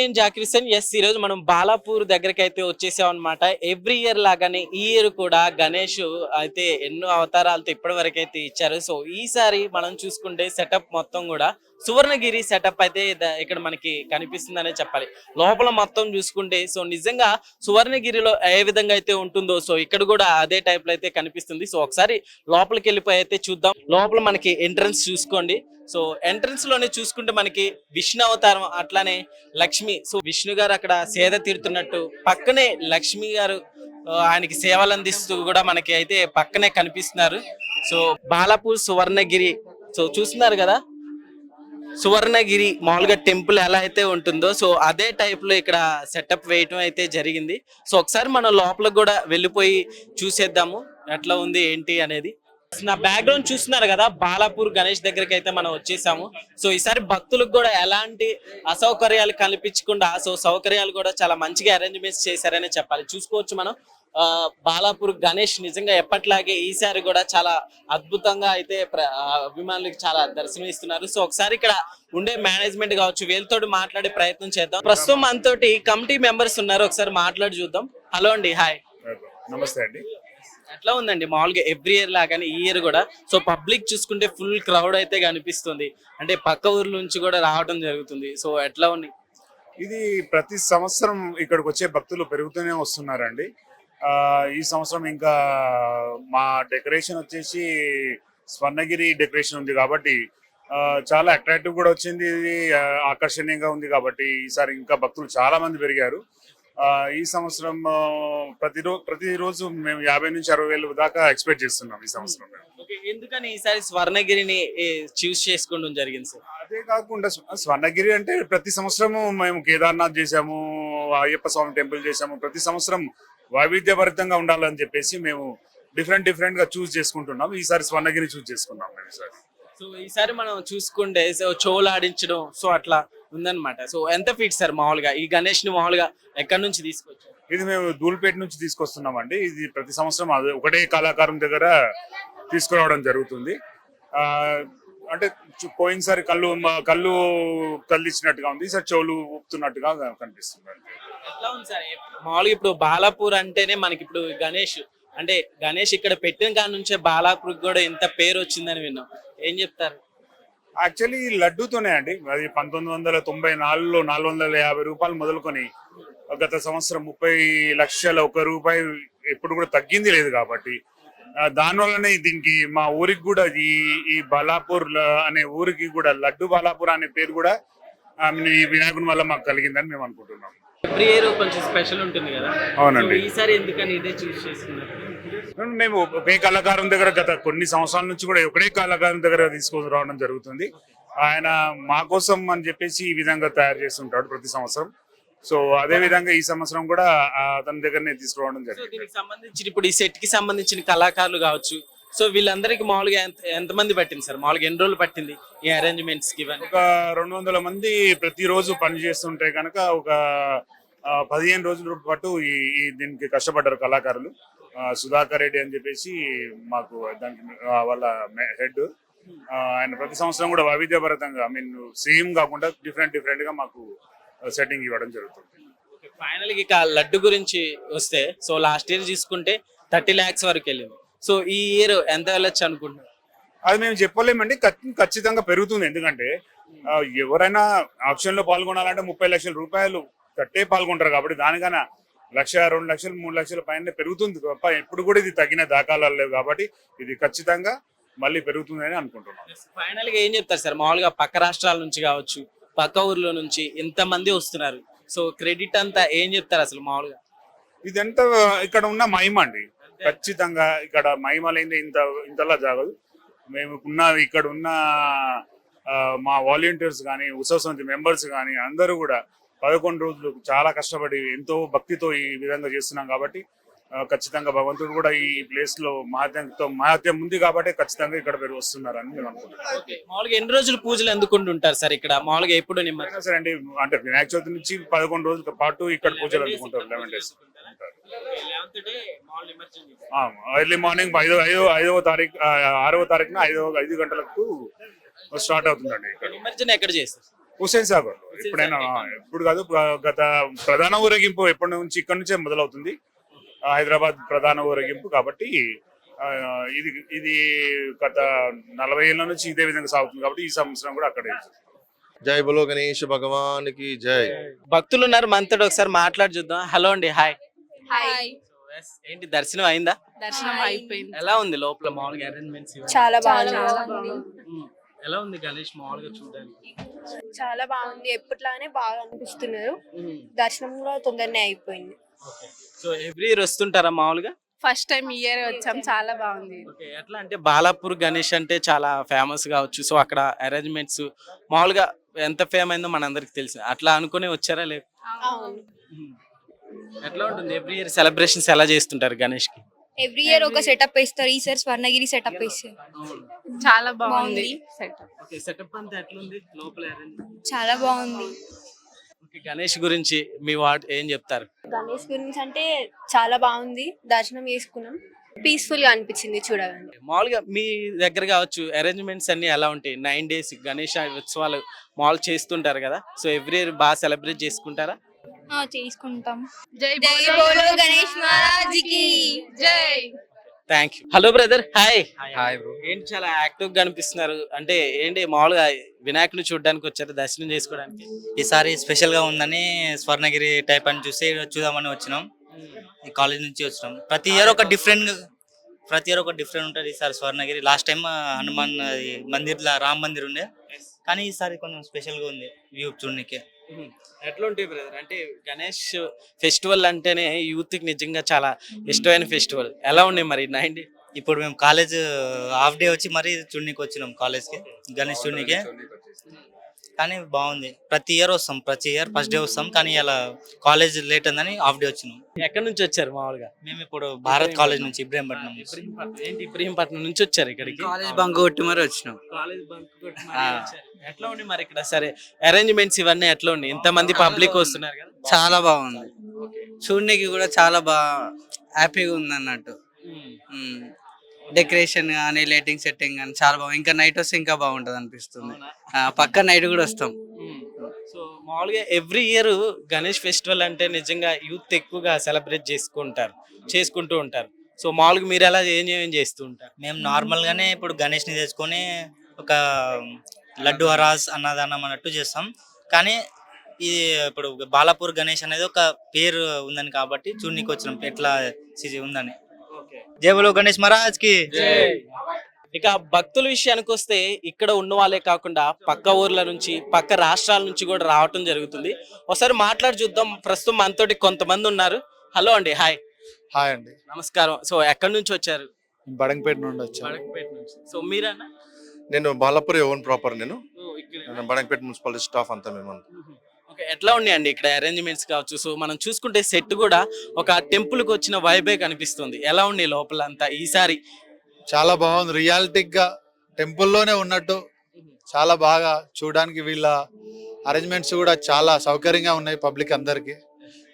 Hello everyone నేను జాకిరిసన్ yes ఈ రోజు మనం బాలాపూర్ దగ్గరికి అయితే వచ్చేసాం అనమాట ఎవ్రీ ఇయర్ లాగానే ఈ ఇయర్ కూడా గణేష్ అయితే ఎన్నో అవతారాలతో ఇప్పటి వరకు అయితే ఇచ్చారు. సో ఈసారి మనం చూసుకుంటే సెటప్ మొత్తం కూడా సువర్ణగిరి సెటప్ అయితే ఇక్కడ మనకి కనిపిస్తుందనే చెప్పాలి. లోపల మొత్తం చూసుకుంటే సో నిజంగా సువర్ణగిరిలో ఏ విధంగా అయితే ఉంటుందో సో ఇక్కడ కూడా అదే టైప్లో అయితే కనిపిస్తుంది. సో ఒకసారి లోపలికి వెళ్ళిపోయి అయితే చూద్దాం. లోపల మనకి ఎంట్రన్స్ చూసుకోండి. సో ఎంట్రన్స్లోనే చూసుకుంటే మనకి విష్ణు అవతారం అట్లానే లక్ష్మి. సో విష్ణు గారు అక్కడ సేద తీరుతున్నట్టు పక్కనే లక్ష్మి గారు ఆయనకి సేవలు అందిస్తూ కూడా మనకి అయితే పక్కనే కనిపిస్తున్నారు. సో బాలాపూర్ సువర్ణగిరి సో చూస్తున్నారు కదా? సువర్ణగిరి మామూలుగా టెంపుల్ ఎలా అయితే ఉంటుందో సో అదే టైప్లో ఇక్కడ సెటప్ వేయటం అయితే జరిగింది. సో ఒకసారి మనం లోపలికి కూడా వెళ్ళిపోయి చూసేద్దాము ఎట్లా ఉంది ఏంటి అనేది. నా బ్యాక్గ్రౌండ్ చూస్తున్నారు కదా బాలాపూర్ గణేష్ దగ్గరికి అయితే మనం వచ్చేసాము. సో ఈసారి భక్తులకు కూడా ఎలాంటి అసౌకర్యాలు కల్పించకుండా సో సౌకర్యాలు కూడా చాలా మంచిగా అరేంజ్మెంట్స్ చేశారనే చెప్పాలి. చూసుకోవచ్చు మనం. బాలాపూర్ గణేష్ నిజంగా ఎప్పట్లాగే ఈసారి కూడా చాలా అద్భుతంగా అయితే అభిమానులకు చాలా దర్శనం ఇస్తున్నారు సో ఒకసారి ఇక్కడ ఉండే మేనేజ్మెంట్ కావచ్చు వీళ్ళతో మాట్లాడే ప్రయత్నం చేద్దాం. ప్రస్తుతం మనతోటి కమిటీ మెంబర్స్ ఉన్నారు. ఒకసారి మాట్లాడి చూద్దాం. హలో అండి హాయ్ నమస్తే అండి. ఎట్లా ఉందండి. మామూలుగా ఎవ్రీ ఇయర్ లాగానే ఈ ఇయర్ కూడా. సో పబ్లిక్ చూసుకుంటే ఫుల్ క్రౌడ్ అయితే కనిపిస్తుంది. అంటే పక్క ఊర్ల నుంచి కూడా రావడం జరుగుతుంది. సో ఎట్లా ఉంది? ఇది ప్రతి సంవత్సరం ఇక్కడికి వచ్చే భక్తులు పెరుగుతూనే వస్తున్నారండి. ఆ, ఈ సంవత్సరం ఇంకా మా డెకరేషన్ వచ్చేసి స్వర్ణగిరి డెకరేషన్ ఉంది కాబట్టి చాలా అట్రాక్టివ్ కూడా వచ్చింది. ఇది ఆకర్షణీయంగా ఉంది కాబట్టి ఈసారి ఇంకా భక్తులు చాలా మంది పెరిగారు. ఈ సంవత్సరం ప్రతిరోజు ప్రతిరోజు మేము యాభై నుంచి అరవై వేలు దాకా ఎక్స్పెక్ట్ చేస్తున్నాం ఈ సంవత్సరం. ఎందుకని ఈసారి స్వర్ణగిరిని చూస్ చేసుకోవడం జరిగింది సార్? అదే కాకుండా స్వ- స్వర్ణగిరి అంటే ప్రతి సంవత్సరము మేము కేదార్నాథ్ చేసాము అయ్యప్ప స్వామి టెంపుల్ చేసాము ప్రతి సంవత్సరం వైవిధ్యభరితంగా ఉండాలని చెప్పేసి మేము డిఫరెంట్ డిఫరెంట్గా చూస్ చేసుకుంటున్నాం. ఈసారి స్వర్ణగిరి చూస్ చేసుకున్నాం మేము ఈసారి. సో ఈసారి మనం చూసుకుంటే సో చెవులు ఆడించడం సో అట్లా ఉందన్నమాట. సో ఎంత ఫీట్ సార్ మామూలుగా? ఈ గణేష్ని మామూలుగా ఎక్కడి నుంచి తీసుకొచ్చారు? ఇది మేము ధూల్పేట నుంచి తీసుకొస్తున్నామండి. ఇది ప్రతి సంవత్సరం అదే ఒకటే కళాకారం దగ్గర తీసుకురావడం జరుగుతుంది. ఆ అంటే పోయినసారి కళ్ళు కళ్ళు కళ్ళిచ్చినట్టుగా ఉంది. ఈసారి చెవులు ఊపుతున్నట్టుగా కనిపిస్తుంది. ఎట్లా ఉంది సార్? మామూలుగా ఇప్పుడు బాలాపూర్ అంటేనే మనకి ఇప్పుడు గణేష్. అంటే గణేష్ ఇక్కడ పెట్టిన కాడ నుంచే బాలాపూర్ కూడా ఇంత పేరు వచ్చిందని విన్నాం. ఏం చెప్తారు? యాక్చువల్లీ లడ్డూతోనే అండి. అది పంతొమ్మిది వందల తొంభై నాలుగులో నాలుగు వందల యాభై రూపాయలు మొదలుకొని గత సంవత్సరం ముప్పై లక్షల ఒక రూపాయి ఎప్పుడు కూడా తగ్గింది లేదు కాబట్టి దానివల్లనే దీనికి మా ఊరికి కూడా ఈ ఈ బాలాపూర్ అనే ఊరికి కూడా లడ్డు బాలాపూర్ అనే పేరు కూడా ఈ వినాయకుని వల్ల మాకు కలిగిందని మేము అనుకుంటున్నాం. ఎవ్రీ ఇయర్ కొంచెం స్పెషల్ ఉంటుంది కదా. అవునండి. ఈసారి ఎందుకని ఇదే చూస్ చేసుకున్నారు? మేము ఒకే కళాకారం దగ్గర గత కొన్ని సంవత్సరాల నుంచి కూడా ఒకటే కళాకారం దగ్గర తీసుకొని రావడం జరుగుతుంది. ఆయన మా కోసం అని చెప్పేసి ఈ విధంగా తయారు చేస్తుంటాడు ప్రతి సంవత్సరం. సో అదే విధంగా ఈ సంవత్సరం కూడా అతని దగ్గరనే తీసుకురావడం జరిగింది. దీనికి సంబంధించిన ఇప్పుడు ఈ సెట్కి సంబంధించిన కళాకారులు కావచ్చు. సో వీళ్ళందరికీ మామూలుగా ఎంత ఎంతమంది పట్టింది సార్? మామూలుగా ఎన్ని రోజులు పట్టింది ఈ అరేంజ్మెంట్స్కి ఒక రెండు వందల మంది ప్రతిరోజు పని చేస్తుంటే కనుక ఒక పదిహేను రోజుల పాటు ఈ దీనికి కష్టపడ్డారు కళాకారులు. సుధాకర్ రెడ్డి అని చెప్పేసి మాకు దానికి వాళ్ళ హెడ్. ఆయన ప్రతి సంవత్సరం కూడా వైవిధ్యభరితంగా ఐ మీన్ సేమ్ కాకుండా డిఫరెంట్ డిఫరెంట్గా మాకు సెట్టింగ్ ఇవ్వడం జరుగుతుంది. ఫైనల్గా ఇక లడ్డు గురించి వస్తే సో లాస్ట్ ఇయర్ తీసుకుంటే థర్టీ లాక్స్ వరకు వెళ్ళింది. సో ఈ ఇయర్ ఎంత వెళ్ళొచ్చు అనుకుంటున్నారు? అది మేము చెప్పలేమండి ఖచ్చి- ఖచ్చితంగా పెరుగుతుంది. ఎందుకంటే ఎవరైనా ఆప్షన్లో పాల్గొనాలంటే ముప్పై లక్షల రూపాయలు కట్టే పాల్గొంటారు కాబట్టి దానికన్నా లక్ష రెండు లక్షలు మూడు లక్షల పైన పెరుగుతుంది తప్ప ఎప్పుడు కూడా ఇది తగిన దాఖలాలు లేవు కాబట్టి ఇది ఖచ్చితంగా మళ్ళీ పెరుగుతుందని అనుకుంటున్నాం. ఫైనల్గా ఏం చెప్తారు సార్? మామూలుగా పక్క రాష్ట్రాల నుంచి కావచ్చు పక్క ఊర్లో నుంచి ఎంత మంది వస్తున్నారు. సో క్రెడిట్ అంతా ఏం చెప్తారు అసలు మామూలుగా? ఇదంతా ఇక్కడ ఉన్న మహిమ అండి. ఖచ్చితంగా ఇక్కడ మహిమ లేని ఇంత ఇంతలా జరగదు. మేము ఉన్న ఇక్కడ ఉన్న మా వాలంటీర్స్ కానీ ఉత్సవ సమితి మెంబర్స్ కానీ అందరూ కూడా పదకొండు రోజులు చాలా కష్టపడి ఎంతో భక్తితో ఈ విధంగా చేస్తున్నాం కాబట్టి ఖచ్చితంగా భగవంతుడు కూడా ఈ ప్లేస్లో మహాత్యంతో మహాత్యం ఉంది కాబట్టి ఖచ్చితంగా ఇక్కడ మీరు వస్తున్నారని మేము అనుకుంటున్నాం ఓకే. మామూలుగా ఎన్ని రోజులు పూజలు ఎందుకుంటుంటారు సార్ ఇక్కడ? మామూలుగా ఎప్పుడు సరే అండి అంటే వినాయక చవితి నుంచి పదకొండు రోజుల పాటు ఇక్కడ పూజలు అందుకుంటారు లెవెన్ డేస్ ఎర్లీ మార్నింగ్ ఐదో ఐదో ఐదవ తారీఖు ఆ, ఆరవ తారీఖున ఐదో ఐదు గంటలకు స్టార్ట్ అవుతుందండి ఇక్కడ. నిమజ్జనం ఎక్కడ చేస్తారు? హుసేన్ సాగర్ ఎప్పుడైనా ఇప్పుడు కాదు గత ప్రధాన ఊరేగింపు ఎప్పటి నుంచి ఇక్కడ నుంచే మొదలవుతుంది? ఆ, హైదరాబాద్ ప్రధాన ఊరేగింపు కాబట్టి ఇది ఇది గత నలభై ఏళ్ళ నుంచి ఇదే విధంగా సాగుతుంది కాబట్టి ఈ సంవత్సరం కూడా అక్కడే జై బలో గణేష్ భగవాన్కి జై. భక్తులు ఉన్నారు మనతో ఒకసారి మాట్లాడి చూద్దాం. హలో అండి హాయ్. హాయ్ ఏంటి దర్శనం అయిందా? దర్శనం అయిపోయింది. ఎలా ఉంది లోపల మామూలుగా అరేంజ్మెంట్స్ చాలా చాలా బాగుంది. ఎలా ఉంది గణేష్ మామూలుగా చూడడానికి? చాలా బాగుంది. ఎప్పట్లానే బాగా అనిపిస్తున్నారు. దర్శనం కూడా తొందరనే అయిపోయింది. సో ఎవ్రీ ఇయర్ వస్తుంటారా మామూలుగా? ఫస్ట్ టైం ఇయర్ వచ్చాం. చాలా బాగుంది. ఓకే. ఎట్లా అంటే బాలాపూర్ గణేష్ అంటే చాలా ఫేమస్ కావచ్చు. సో అక్కడ అరేంజ్మెంట్స్ మామూలుగా ఎంత ఫేమ్ అయిందో మనందరికి తెలుసు. అట్లా అనుకునే వచ్చారా లేదు ఎట్లా ఉంటుంది? ఎవ్రీ ఇయర్ సెలబ్రేషన్స్ ఎలా చేస్తుంటారు గణేష్కి ఎవ్రీ ఇయర్ ఒక సెటప్ వేస్తారు. ఈసారి స్వర్ణగిరి సెటప్ వేస్తారు చాలా బాగుంది ఓకే సెటప్ అంతా ఎట్లుంది? లోపల arrangement? చాలా బాగుంది. ఓకే గణేష్ గురించి మీ వాట్ ఏం చెప్తారు? గణేష్ గురించి అంటే చాలా బాగుంది. దర్శనం చేసుకున్నాం. పీస్ఫుల్గా అనిపించింది చూడగానే మామూలుగా మీ దగ్గర కావచ్చు అరేంజ్మెంట్స్ అన్ని ఎలా ఉంటాయి? నైన్ డేస్ గణేష్ ఉత్సవాలు మామూలు చేస్తుంటారు కదా సో ఎవ్రీ ఇయర్ బాగా సెలబ్రేట్ చేసుకుంటారా? చేసుకుంటాం. జై జై బోలో గణేష్ మహారాజ్కి జై. Thank you hello brother hi hi bro ఏంటి చాలా యాక్టివ్గా కనిపిస్తున్నారు అంటే ఏంటి మామూలుగా వినాయకుని చూడడానికి వచ్చారు దర్శనం చేసుకోవడానికి? ఈసారి స్పెషల్గా ఉందని స్వర్ణగిరి టైప్ అని చూసి చూద్దామని వచ్చినాం. ఈ కాలేజ్ నుంచి వచ్చినాం. ప్రతి ఇయర్ ఒక డిఫరెంట్ ప్రతి ఇయర్ ఒక డిఫరెంట్ ఉంటుంది ఈసారి స్వర్ణగిరి. లాస్ట్ టైం హనుమాన్ మందిర్ రామ్ మందిర్ ఉండే. కానీ ఈసారి కొంచెం స్పెషల్గా ఉంది వ్యూ చూడనికి. ఎట్లా ఉంటాయి బ్రదర్? అంటే గణేష్ ఫెస్టివల్ అంటేనే యూత్కి నిజంగా చాలా ఇష్టమైన ఫెస్టివల్. ఎలా ఉన్నాయి మరి నైన్ డే ఇప్పుడు మేము కాలేజ్ హాఫ్ డే వచ్చి మరీ చూడనికి వచ్చినాం కాలేజ్కి గణేష్ చూడనికి. కానీ బాగుంది. ప్రతి ఇయర్ వస్తాం. ప్రతి ఇయర్ ఫస్ట్ డే వస్తాం. కానీ ఇలా కాలేజ్ లేట్ ఉందని హాఫ్ డే వచ్చినాం. ఎక్కడి నుంచి వచ్చారు మామూలుగా? మేము ఇప్పుడు భారత్ కాలేజ్ నుంచి ఇబ్రహీంపట్నం. ఏంటి ఇబ్రహీంపట్నం నుంచి వచ్చారు ఇక్కడికి? కాలేజ్ బంక్ కొట్టి మరి వచ్చినాం. కాలేజ్ బంక్ కొట్టి. ఎట్లా ఉంది మరి ఇక్కడ? సరే అరేంజ్మెంట్స్ ఇవన్నీ ఎట్లా ఉన్నాయి? ఇంత మంది పబ్లిక్ వస్తున్నారు కదా. చాలా బాగుంది. చూడడానికి కూడా చాలా బాగా హ్యాపీగా ఉంది అన్నట్టు. డెకరేషన్ కానీ లైటింగ్ సెట్టింగ్ కానీ చాలా బాగుంది. ఇంకా నైట్ వస్తే ఇంకా బాగుంటది అనిపిస్తుంది. పక్క నైట్ కూడా వస్తాం. సో మామూలుగా ఎవ్రీ ఇయర్ గణేష్ ఫెస్టివల్ అంటే నిజంగా యూత్ ఎక్కువగా సెలబ్రేట్ చేసుకుంటారు చేసుకుంటూ ఉంటారు. సో మామూలుగా మీరు ఎలా ఏం ఏం చేస్తూ ఉంటారు? మేము నార్మల్ గానే ఇప్పుడు గణేష్ని తెచ్చుకొని ఒక లడ్డు హరాస్ అన్నదానం అన్నట్టు చేస్తాం. కానీ ఇది ఇప్పుడు బాలాపూర్ గణేష్ అనేది ఒక పేరు ఉందని కాబట్టి చూడనీకి వచ్చినాం. ఎట్లా ఉందని. జై బలో గణేష్ మహారాజ్కి ఇక భక్తుల విషయానికి వస్తే ఇక్కడ ఉన్న వాళ్ళే కాకుండా పక్క ఊర్ల నుంచి పక్క రాష్ట్రాల నుంచి కూడా రావటం జరుగుతుంది. ఒకసారి మాట్లాడి చూద్దాం. ప్రస్తుతం మనతోటి కొంతమంది ఉన్నారు. హలో అండి హాయ్. హాయ్ అండి. నమస్కారం. సో ఎక్కడి నుంచి వచ్చారు? బడంగపేట నుండి వచ్చాను. బడకపేట నుంచి. సో మీరన్నా? నేను బాలాపూర్ ఓన్ ప్రాపర్. నేను. బడంగపేట మున్సిపాలిటీ స్టాఫ్ అంతా మేము. ఓకే ఎట్లా ఉన్నాయండి ఇక్కడ అరేంజ్మెంట్స్ కావచ్చు? సో మనం చూసుకుంటే సెట్ కూడా ఒక టెంపుల్కి వచ్చిన వైబే కనిపిస్తుంది. ఎలా ఉంది లోపల అంతా ఈసారి చాలా బాగుంది. రియాలిటిక్ టెంపుల్లోనే ఉన్నట్టు చాలా బాగా చూడడానికి వీళ్ళ అరేంజ్మెంట్స్ కూడా చాలా సౌకర్యంగా ఉన్నాయి పబ్లిక్ అందరికి.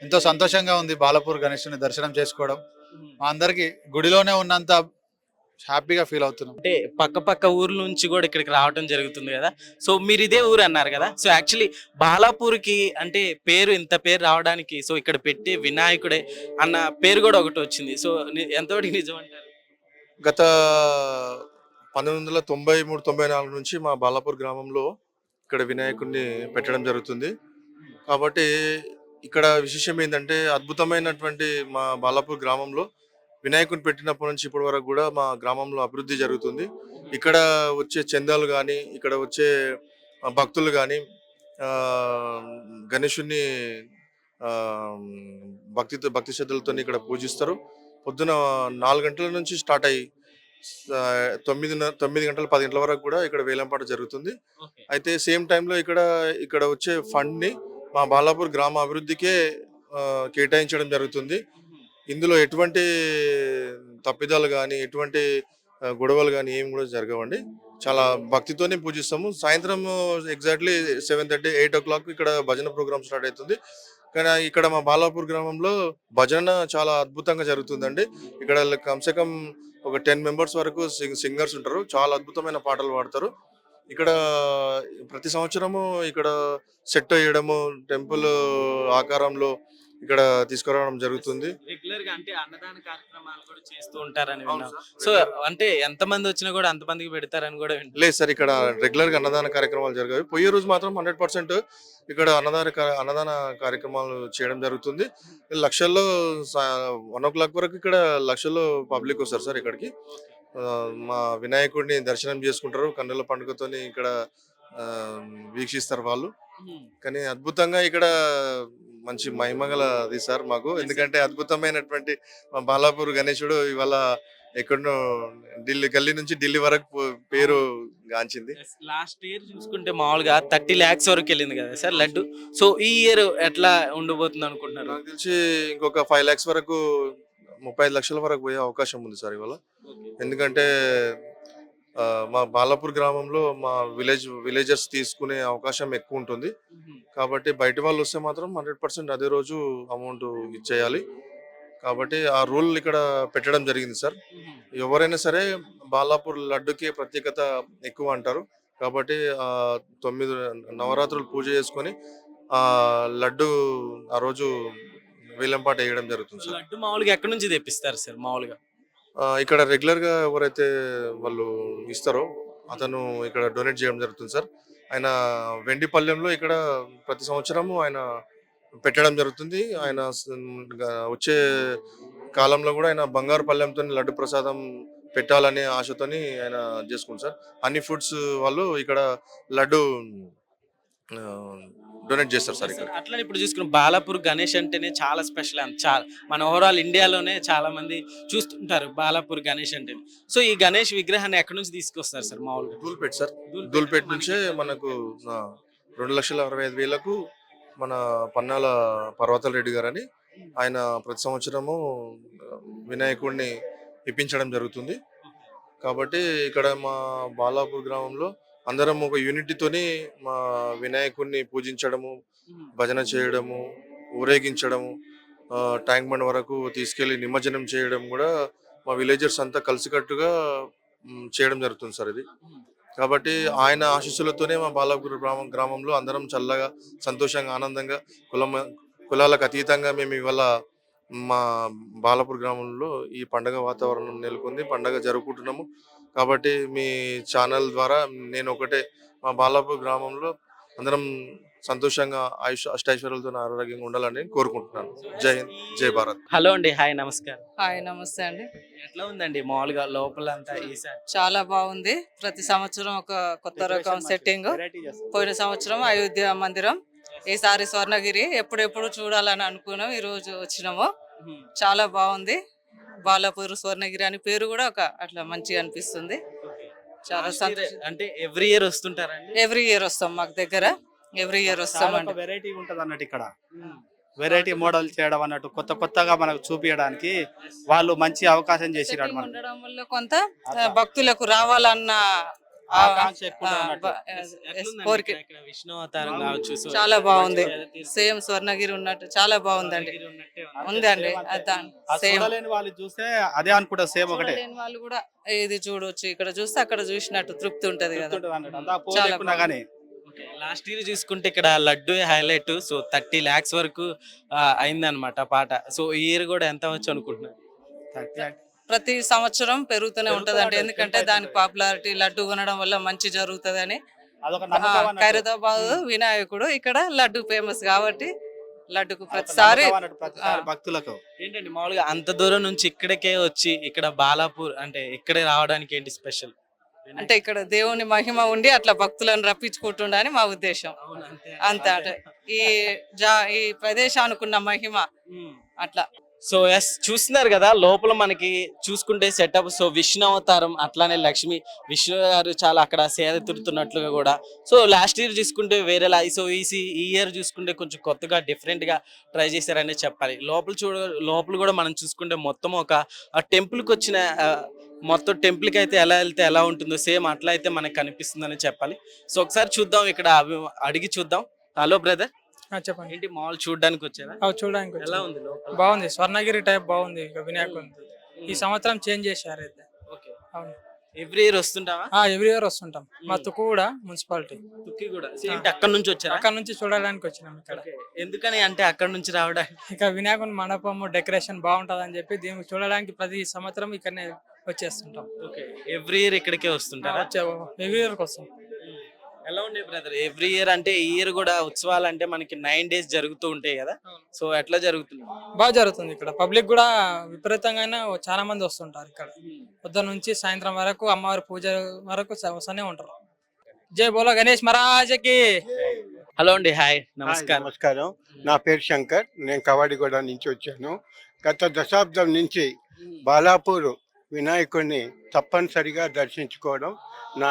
ఎంతో సంతోషంగా ఉంది బాలపూర్ గణేశుని దర్శనం చేసుకోవడం. మా అందరికి గుడిలోనే ఉన్నంత హ్యాపీగా ఫీల్ అవుతున్నాం. అంటే పక్క పక్క ఊర్ల నుంచి కూడా ఇక్కడికి రావడం జరుగుతుంది కదా. సో మీరు ఇదే ఊరు అన్నారు కదా. సో యాక్చువల్లీ బాలాపూర్కి అంటే పేరు ఇంత పేరు రావడానికి సో ఇక్కడ పెట్టి వినాయకుడే అన్న పేరు కూడా ఒకటి వచ్చింది. సో ఎంతవరకు నిజం అంటారు? గత పంతొమ్మిది వందల తొంభై మూడు తొంభై నాలుగు నుంచి మా బాలాపూర్ గ్రామంలో ఇక్కడ వినాయకుడిని పెట్టడం జరుగుతుంది. కాబట్టి ఇక్కడ విశేషం ఏంటంటే అద్భుతమైనటువంటి మా బాలాపూర్ గ్రామంలో వినాయకుడిని పెట్టినప్పటి నుంచి ఇప్పటి వరకు కూడా మా గ్రామంలో అభివృద్ధి జరుగుతుంది. ఇక్కడ వచ్చే చందాలు కానీ ఇక్కడ వచ్చే భక్తులు కానీ గణేషుని ఆ, భక్తితో భక్తి శ్రద్ధలతో ఇక్కడ పూజిస్తారు. పొద్దున నాలుగు గంటల నుంచి స్టార్ట్ అయ్యి తొమ్మిది తొమ్మిది గంటల పది గంటల వరకు కూడా ఇక్కడ వేలంపాట జరుగుతుంది. అయితే సేమ్ టైంలో ఇక్కడ ఇక్కడ వచ్చే ఫండ్ని మా బాలాపూర్ గ్రామ అభివృద్ధికే కేటాయించడం జరుగుతుంది. ఇందులో ఎటువంటి తప్పిదాలు కానీ ఎటువంటి గొడవలు కానీ ఏం కూడా జరగవండి. చాలా భక్తితోనే పూజిస్తాము. సాయంత్రం exactly seven thirty eight o'clock ఇక్కడ భజన ప్రోగ్రామ్ స్టార్ట్ అవుతుంది. కానీ ఇక్కడ మా బాలాపూర్ గ్రామంలో భజన చాలా అద్భుతంగా జరుగుతుందండి. ఇక్కడ కమ్సే కమ్ ఒక టెన్ మెంబర్స్ వరకు సింగర్స్ ఉంటారు. చాలా అద్భుతమైన పాటలు పాడతారు. ఇక్కడ ప్రతి సంవత్సరము ఇక్కడ సెట్ వేయడము టెంపుల్ ఆకారంలో ఇక్కడ తీసుకురావడం జరుగుతుంది. రెగ్యులర్గా అంటే అన్నదాన కార్యక్రమాలు కూడా చేస్తూ ఉంటారని సో అంటే ఎంత మంది వచ్చినా కూడా అంత మందికి పెడతారని కూడా లేదు సార్ ఇక్కడ రెగ్యులర్గా అన్నదాన కార్యక్రమాలు జరిగాయి పోయే రోజు మాత్రం హండ్రెడ్ పర్సెంట్ ఇక్కడ అన్నదాన అన్నదాన కార్యక్రమాలు చేయడం జరుగుతుంది. లక్షల్లో వన్ ఓ క్లాక్ వరకు ఇక్కడ లక్షల్లో పబ్లిక్ వస్తారు సార్ ఇక్కడికి. మా వినాయకుడిని దర్శనం చేసుకుంటారు. కన్నుల పండుగతోని ఇక్కడ వీక్షిస్తారు వాళ్ళు. కానీ అద్భుతంగా ఇక్కడ మంచి మహిమగలది సార్ మాకు. ఎందుకంటే అద్భుతమైనటువంటి మా బాలాపూర్ గణేశుడు ఇవాళ ఎక్కడో ఢిల్లీ గల్లీ నుంచి ఢిల్లీ వరకు పేరు గాంచింది. లాస్ట్ ఇయర్ చూసుకుంటే మామూలుగా థర్టీ లాక్స్ వరకు వెళ్ళింది కదా సార్ లడ్డు. సో ఈ ఇయర్ ఎట్లా ఉండబోతుంది అనుకుంటున్నారు? నాకు తెలిసి ఇంకొక ఫైవ్ లాక్స్ వరకు ముప్పై ఐదు లక్షల వరకు పోయే అవకాశం ఉంది సార్ ఇవాళ. ఎందుకంటే మా బాలాపూర్ గ్రామంలో మా విలేజ్ విలేజర్స్ తీసుకునే అవకాశం ఎక్కువ ఉంటుంది. కాబట్టి బయట వాళ్ళు వస్తే మాత్రం హండ్రెడ్ పర్సెంట్ అదే రోజు అమౌంట్ ఇచ్చేయాలి. కాబట్టి ఆ రూల్ ఇక్కడ పెట్టడం జరిగింది సార్. ఎవరైనా సరే బాలాపూర్ లడ్డుకి ప్రత్యేకత ఎక్కువ అంటారు. కాబట్టి ఆ తొమ్మిది నవరాత్రులు పూజ చేసుకొని ఆ లడ్డు ఆ రోజు వేలంపాట వేయడం జరుగుతుంది సార్. లడ్డు మామూలుగా ఎక్కడి నుంచి తెప్పిస్తారు సార్ మామూలుగా? ఇక్కడ రెగ్యులర్గా ఎవరైతే వాళ్ళు ఇస్తారో అతను ఇక్కడ డొనేట్ చేయడం జరుగుతుంది సార్. ఆయన వెండి పల్లెంలో ఇక్కడ ప్రతి సంవత్సరము ఆయన పెట్టడం జరుగుతుంది. ఆయన వచ్చే కాలంలో కూడా ఆయన బంగారు పల్లెంతో లడ్డు ప్రసాదం పెట్టాలనే ఆశతోని ఆయన చేసుకుంటారు సార్. అన్ని ఫుడ్స్ వాళ్ళు ఇక్కడ లడ్డు డొనేట్ చేస్తారు సార్. ఇక్కడ అట్లా ఇప్పుడు చూసుకున్న. బాలాపూర్ గణేష్ అంటేనే చాలా స్పెషల్ అంత చాలా మన ఓవరాల్ ఇండియాలోనే చాలా మంది చూస్తుంటారు బాలాపూర్ గణేష్ అంటే సో ఈ గణేష్ విగ్రహాన్ని ఎక్కడి నుంచి తీసుకొస్తారు సార్ మామూలుగా దూల్పేట్ సార్. దూల్పేట్ నుంచే మనకు రెండు లక్షల అరవై ఐదు వేలకు మన పన్నాల పర్వతాల రెడ్డి గారని ఆయన ప్రతి సంవత్సరము వినాయకుడిని ఇప్పించడం జరుగుతుంది. కాబట్టి ఇక్కడ మా బాలాపూర్ గ్రామంలో అందరం ఒక యూనిటీతోని మా వినాయకుడిని పూజించడము భజన చేయడము ఊరేగించడము ట్యాంక్ బండ్ వరకు తీసుకెళ్ళి నిమజ్జనం చేయడం కూడా మా విలేజర్స్ అంతా కలిసికట్టుగా చేయడం జరుగుతుంది సార్ ఇది. కాబట్టి ఆయన ఆశీస్సులతోనే మా బాలాపూర్ గ్రామం గ్రామంలో అందరం చల్లగా సంతోషంగా ఆనందంగా కులం కులాలకు అతీతంగా మేము ఇవాళ మా బాలాపూర్ గ్రామంలో ఈ పండగ వాతావరణం నెలకొంది. పండగ జరుపుకుంటున్నాము. కాబట్టి మీ ఛానల్ ద్వారా నేను ఒకటే మా బాలాపూర్ గ్రామంలో అందరం సంతోషంగా ఆయుష్ అష్టైశ్వర్యాలతో ఆరోగ్యంగా ఉండాలని కోరుకుంటున్నాను. జై హింద్ జై భారత్. హలో అండి. హాయ్ నమస్కారం. హాయ్ నమస్తే అండి. ఎట్లా ఉందండి మామూలుగా లోపల అంతా ఈసారి చాలా బాగుంది. ప్రతి సంవత్సరం ఒక కొత్త రకం సెట్టింగ్. పోయిన సంవత్సరం అయోధ్య మందిరం. ఈసారి స్వర్ణగిరి ఎప్పుడెప్పుడు చూడాలని అనుకున్నాం ఈ రోజు వచ్చినాము. చాలా బాగుంది. బాలాపూర్ స్వర్ణగిరి అని పేరు కూడా ఒక అట్లా మంచిగా అనిపిస్తుంది. చాలా సంతోషం. అంటే ఎవ్రీ ఇయర్ వస్తుంటారండి? ఎవ్రీ ఇయర్ వస్తాం మాకు దగ్గర. ఎవ్రీ ఇయర్ వస్తామండి. వెరైటీ ఉంటది అన్నట్టు ఇక్కడ. వెరైటీ మోడల్ చేయడం అన్నట్టు కొత్త కొత్తగా మనకు చూపించడానికి వాళ్ళు మంచి అవకాశం మనకు ఉండడం వల్ల కొంత భక్తులకు రావాలన్న విష్ణు అవతారం కావచ్చు చాలా బాగుంది. సేమ్ స్వర్ణగిరి ఉన్నట్టు చాలా బాగుందండి. ఉందండి సేమ్ వాళ్ళు చూస్తే అదే అనుకుంటారు సేమ్ ఒకటే. వాళ్ళు కూడా ఇది చూడొచ్చు. ఇక్కడ చూస్తే అక్కడ చూసినట్టు తృప్తి ఉంటది కదా. చాలా కానీ లాస్ట్ ఇయర్ చూసుకుంటే ఇక్కడ laddu highlight. So thirty lakhs వరకు ఆ, అయిందన్నమాట పాట. సో ఈ ఇయర్ కూడా ఎంత వచ్చు అనుకుంటున్నారు? ప్రతి సంవత్సరం పెరుగుతూనే ఉంటది అంటే ఎందుకంటే దాని. పాపులారిటీ లడ్డు కొనడం వల్ల మంచి జరుగుతుందని. ఖైరతాబాద్ వినాయకుడు ఇక్కడ లడ్డు ఫేమస్ కాబట్టి లడ్డుకు ప్రతిసారి. భక్తులకు. ఏంటండి మామూలుగా అంత దూరం నుంచి ఇక్కడికే వచ్చి ఇక్కడ బాలాపూర్ అంటే ఇక్కడే రావడానికి ఏంటి స్పెషల్? అంటే ఇక్కడ దేవుని మహిమ ఉండి అట్లా భక్తులను రప్పించుకుంటుండని మా ఉద్దేశం. అంతే. అంటే ఈ జా ఈ ప్రదేశానికున్న మహిమ. అట్లా. సో ఎస్ చూస్తున్నారు కదా లోపల మనకి చూసుకుంటే సెటప్ సో విష్ణు అవతారం అట్లానే లక్ష్మి. విష్ణు గారు చాలా అక్కడ సేద తిరుగుతున్నట్లుగా కూడా. సో లాస్ట్ ఇయర్ చూసుకుంటే వేరేలా సో ఈ ఈ ఇయర్ చూసుకుంటే కొంచెం కొత్తగా డిఫరెంట్గా ట్రై చేశారనే చెప్పాలి. లోపల చూడ లోపల కూడా మనం చూసుకుంటే మొత్తం ఒక టెంపుల్కి కి వచ్చిన మొత్తం టెంపుల్కి కి అయితే ఎలా వెళ్తే ఎలా ఉంటుందో సేమ్ అట్లా అయితే మనకు కనిపిస్తుందని చెప్పాలి. సో ఒకసారి చూద్దాం ఇక్కడ అవి- అడిగి చూద్దాం. హలో బ్రదర్ చెప్పండి. ఏంటి మాల్ చూడడానికి వచ్చారా? చూడడానికి ఎలా. ఉంది బాగుంది. స్వర్ణగిరి టైప్ బాగుంది ఇక ఈ సంవత్సరం చేంజ్ చేశారు అయితే. అవును. ఎవ్రీ ఇయర్ వస్తుంటావా? ఎవ్రీ ఇయర్ వస్తుంటాం. మా తుక్కు కూడా మున్సిపాలిటీ. తుక్కి కూడా. అక్కడ నుంచి వచ్చారా? అక్కడ నుంచి చూడడానికి వచ్చినాం ఇక్కడ. ఎందుకని అంటే అక్కడ నుంచి రావడానికి? ఇక వినాయకుని మండపం డెకరేషన్ బాగుంటది అని చెప్పి దీన్ని చూడడానికి ప్రతి సంవత్సరం ఇక్కడనే వచ్చేస్తుంటాం. ఎవ్రీ ఇయర్ ఇక్కడికే వస్తుంటారా? ఎవ్రీ ఇయర్ వస్తాం. ఎలా ఉండే బ్రదర్ ఎవ్రీ ఇయర్ అంటే ఈ ఇయర్ కూడా ఉత్సవాలు అంటే మనకి నైన్ డేస్ జరుగుతూ ఉంటాయి కదా. సో ఎట్లా జరుగుతుంది? బాగా జరుగుతుంది ఇక్కడ. పబ్లిక్ కూడా విపరీతంగా చాలా మంది వస్తుంటారు ఇక్కడ. పొద్దున నుంచి సాయంత్రం వరకు అమ్మవారి పూజ వరకు వస్తూనే ఉంటారు. జై బోలో గణేష్ మహారాజకి! హలో అండి హాయ్ హాయ్, నమస్కారం నమస్కారం. నా పేరు శంకర్. నేను కవాడిగూడ నుంచి వచ్చాను. గత దశాబ్దం నుంచి బాలాపూర్ వినాయకుడిని తప్పనిసరిగా దర్శించుకోవడం నా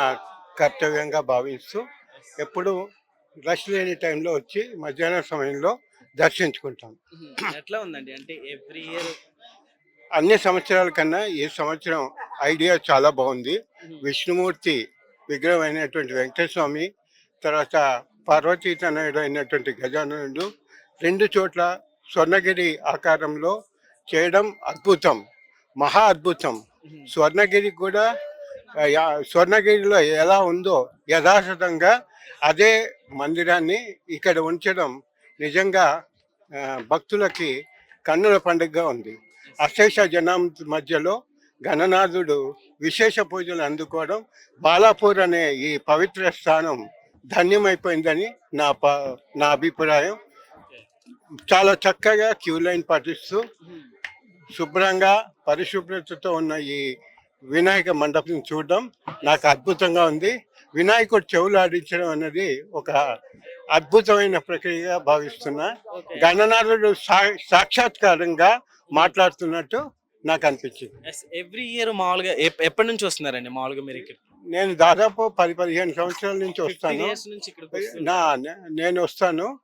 కర్తవ్యంగా భావిస్తూ ఎప్పుడు రష్ లేని టైంలో వచ్చి మధ్యాహ్నం సమయంలో దర్శించుకుంటాం. ఎట్లా ఉందండి? అంటే ఎవ్రీ ఇయర్ అన్ని సంవత్సరాల కన్నా ఈ సంవత్సరం ఐడియా చాలా బాగుంది. విష్ణుమూర్తి విగ్రహం అయినటువంటి వెంకటేశ్వర స్వామి తర్వాత పార్వతీ తనయుడు అయినటువంటి గజాననుడు రెండు చోట్ల స్వర్ణగిరి ఆకారంలో చేయడం అద్భుతం. మహా అద్భుతం. స్వర్ణగిరి కూడా స్వర్ణగిరిలో ఎలా ఉందో యథాతథంగా అదే మందిరాన్ని ఇక్కడ ఉంచడం నిజంగా భక్తులకి కన్నుల పండుగగా ఉంది. అశేష జనం మధ్యలో గణనాథుడు విశేష పూజలు అందుకోవడం బాలాపూర్ అనే ఈ పవిత్ర స్థానం ధన్యమైపోయిందని నా నా అభిప్రాయం. చాలా చక్కగా క్యూ లైన్ పాటిస్తూ శుభ్రంగా పరిశుభ్రతతో ఉన్న ఈ వినాయక మండపం చూడడం నాకు అద్భుతంగా ఉంది. వినాయకుడు చెవులు ఆడించడం అనేది ఒక అద్భుతమైన ప్రక్రియగా భావిస్తున్నా. గణనాథుడు సాక్షాత్కారంగా మాట్లాడుతున్నట్టు నాకు అనిపించింది. ఎవ్రీ ఇయర్ మామూలుగా ఎప్- ఎప్పటి నుంచి వస్తున్నారండి? మామూలుగా మీరు ఇక్కడ? నేను దాదాపు పది పదిహేను సంవత్సరాల నుంచి 15 వస్తాను. నా నేను వస్తాను.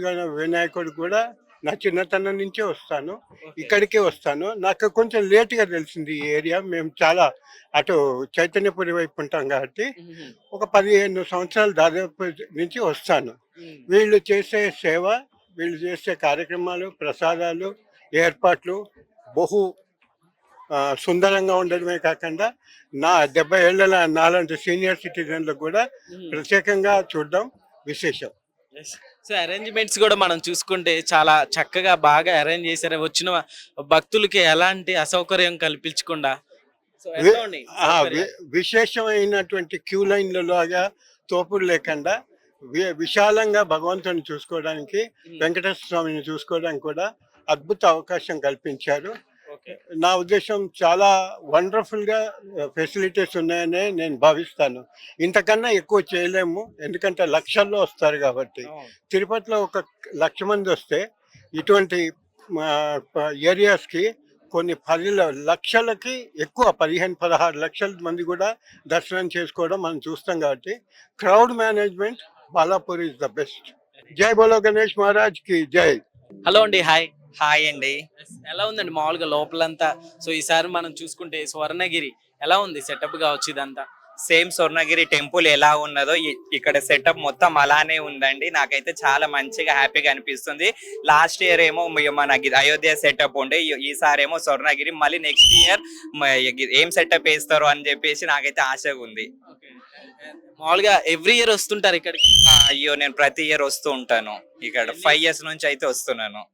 గల వినాయకుడు కూడా నా చిన్నతనం నుంచే వస్తాను ఇక్కడికే వస్తాను. నాకు కొంచెం లేట్గా తెలిసింది ఈ ఏరియా. మేము చాలా అటు చైతన్యపురి వైపు ఉంటాం కాబట్టి ఒక పదిహేను సంవత్సరాలు దాదాపు నుంచి వస్తాను. వీళ్ళు చేసే సేవ వీళ్ళు చేసే కార్యక్రమాలు ప్రసాదాలు ఏర్పాట్లు బహు సుందరంగా ఉండడమే కాకుండా నా డెబ్బై ఏళ్ళ నాలాంటి సీనియర్ సిటిజన్లకు కూడా ప్రత్యేకంగా చూడడం విశేషం. సో అరేంజ్మెంట్స్ కూడా మనం చూసుకుంటే చాలా చక్కగా బాగా అరేంజ్ చేశారు. వచ్చిన భక్తులకి ఎలాంటి అసౌకర్యం కల్పించకుండా. విశేషమైనటువంటి క్యూ లైన్ల లాగా తోపులు లేకుండా విశాలంగా భగవంతుని చూసుకోవడానికి వెంకటేశ్వర స్వామిని చూసుకోవడానికి కూడా అద్భుత అవకాశం కల్పించారు. నా ఉద్దేశం చాలా వండర్ఫుల్గా ఫెసిలిటీస్ ఉన్నాయని నేను భావిస్తాను. ఇంతకన్నా ఎక్కువ చేయలేము. ఎందుకంటే లక్షల్లో వస్తారు కాబట్టి. తిరుపతిలో ఒక లక్ష మంది వస్తే ఇటువంటి ఏరియాస్కి కొన్ని పది లక్షలకి ఎక్కువ పదిహేను పదహారు లక్షల మంది కూడా దర్శనం చేసుకోవడం మనం చూస్తాం కాబట్టి crowd management Balapur is the best జై బోలో గణేష్ మహారాజ్కి జై. హలో అండి హాయ్. హాయ్ అండి. ఎలా ఉందండి? మామూలుగా లోపలంతా. సో ఈసారి మనం చూసుకుంటే స్వర్ణగిరి ఎలా ఉంది? సెటప్గా వచ్చిందంతా సేమ్ స్వర్ణగిరి టెంపుల్ ఎలా ఉన్నదో ఇక్కడ సెటప్ మొత్తం అలానే ఉందండి. నాకైతే చాలా మంచిగా హ్యాపీగా అనిపిస్తుంది. లాస్ట్ ఇయర్ ఏమో మన అయోధ్య సెటప్ ఉండే. ఈ- ఈసారి ఏమో స్వర్ణగిరి మళ్ళీ నెక్స్ట్ ఇయర్ ఏం సెటప్ వేస్తారు అని చెప్పేసి నాకైతే ఆశగా ఉంది. మామూలుగా ఎవ్రీ ఇయర్ వస్తుంటారు ఇక్కడికి? అయ్యో నేను ప్రతి ఇయర్ వస్తూ ఉంటాను. ఇక్కడ ఫైవ్ ఇయర్స్ నుంచి అయితే వస్తున్నాను.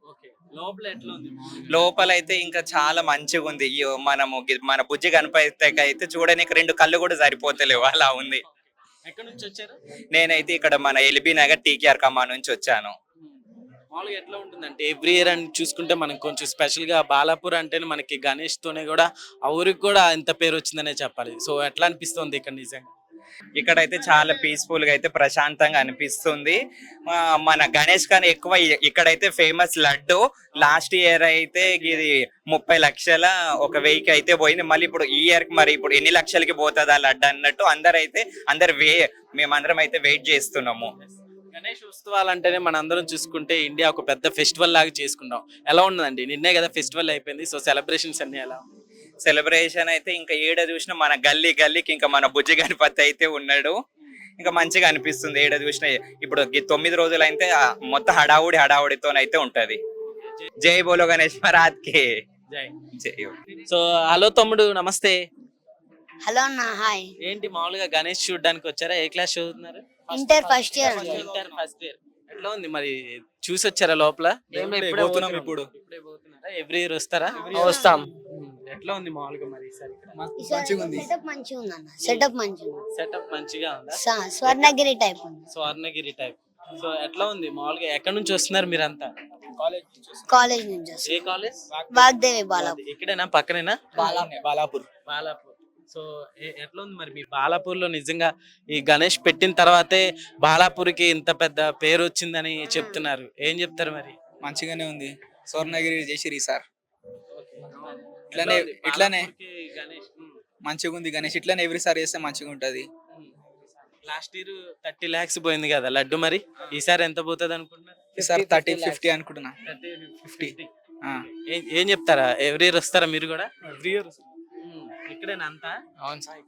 లోపల ఎట్లా ఉంది లోపల అయితే ఇంకా చాలా మంచిగా ఉంది మనము గి- మన బుజ్జి కనిపిస్తే అయితే చూడడానికి రెండు కళ్ళు కూడా సరిపోతలేవు. అలా ఉంది. ఎక్కడి నుంచి వచ్చారు? నేనైతే ఇక్కడ మన ఎల్బీ నగర్ టీకేఆర్ కమ్మా నుంచి వచ్చాను. మామూలుగా ఎట్లా ఉంటుందంటే ఎవ్రీ ఇయర్ అని చూసుకుంటే మనం కొంచెం స్పెషల్గా బాలాపూర్ అంటేనే మనకి గణేష్ తోనే కూడా ఆ ఊరికి కూడా ఇంత పేరు వచ్చిందనే చెప్పాలి. సో ఎట్లా అనిపిస్తుంది ఇక్కడ నిజంగా? ఇక్కడైతే చాలా పీస్ఫుల్గా అయితే ప్రశాంతంగా అనిపిస్తుంది. మన గణేష్ కన్నా ఎక్కువ ఇక్కడైతే ఫేమస్ లడ్డు. లాస్ట్ ఇయర్ అయితే ఇది ముప్పై లక్షల ఒక వెయ్యికి అయితే పోయింది. మళ్ళీ ఇప్పుడు ఈ ఇయర్ మరి ఇప్పుడు ఎన్ని లక్షలకి పోతుంది ఆ లడ్డు అన్నట్టు అందరైతే అందరు వే మేమందరం అయితే వెయిట్ చేస్తున్నాము. గణేష్ ఉత్సవాలంటేనే మనందరం మన అందరం చూసుకుంటే ఇండియా ఒక పెద్ద ఫెస్టివల్ లాగా చేసుకుంటాం ఎలా ఉన్నదండి? నిన్నే కదా ఫెస్టివల్ అయిపోయింది. సో సెలబ్రేషన్స్ అన్ని ఎలా సెలబ్రేషన్ అయితే ఇంకా ఏడ చూసినా మన గల్లీ గల్లీకి ఇంకా మన బుజ్జి గణపతి అయితే ఉన్నాడు. ఇంకా మంచిగా అనిపిస్తుంది ఏడ చూసినా. ఇప్పుడు ఈ తొమ్మిది రోజులు అయితే మొత్తం హడావుడి హడావుడితోనైతే ఉంటది. జై బోలో గణేష్ మహారాజ్కి. జై. జై సో హలో తమ్ముడు నమస్తే. హలో అన్న హాయ్ ఏంటి మామూలుగా గణేష్ చూడడానికి వచ్చారా? ఏ క్లాస్ చదువుతున్నారు? Inter first year inter first year ఎట్లా ఉంది మరి? చూసి వచ్చారా లోపల పోతున్నాం ఇప్పుడు. ఎవ్రీ ఇయర్ వస్తారా? వస్తాం. ఎట్లా ఉంది మామూలుగా మరి ఈసారి సెటప్ మంచిగా ఉంది. అన్న సెటప్ మంచిగా ఉంది. సెటప్ మంచిగా ఉందా? స- స్వర్ణగిరి టైప్ ఉంది. స్వర్ణగిరి టైప్ సో ఎట్లా ఉంది మామూలుగా? ఎక్కడ నుంచి వస్తున్నారు మీరంతా? కాలేజ్ నుంచి వస్తుంది ఏ కాలేజ్ వాగ్దేవి. బాలాపూర్. ఇక్కడేనా? పక్కనేనా? బాలాపూర్. బాలాపూర్. సో ఎ- ఎట్లా ఉంది మరి మీ బాలాపూర్లో నిజంగా ఈ గణేష్ పెట్టిన తర్వాతే బాలాపూర్కి ఇంత పెద్ద పేరు వచ్చిందని చెప్తున్నారు. ఏం చెప్తారు మరి? మంచిగానే ఉంది. స్వర్ణగిరి చేసిరి సార్. ఇట్లానే-? ఇట్లానే. మంచిగా ఉంది గణేష్. ఇట్లానే ఎవ్రీ సార్ చేస్తే మంచిగా ఉంటది లాస్ట్ ఇయర్ థర్టీ లాక్స్ పోయింది కదా లడ్డు మరి? ఈసారి ఎంత పోతుంది అనుకుంటున్నారు ఈసారి థర్టీ ఫిఫ్టీ అనుకుంటున్నా. ఫిఫ్టీ. ఏం చెప్తారా? ఎవ్రీ ఇయర్ వస్తారా మీరు కూడా? ఎవ్రీ ఇయర్ ఇక్కడేనా అంతా? అవును సార్.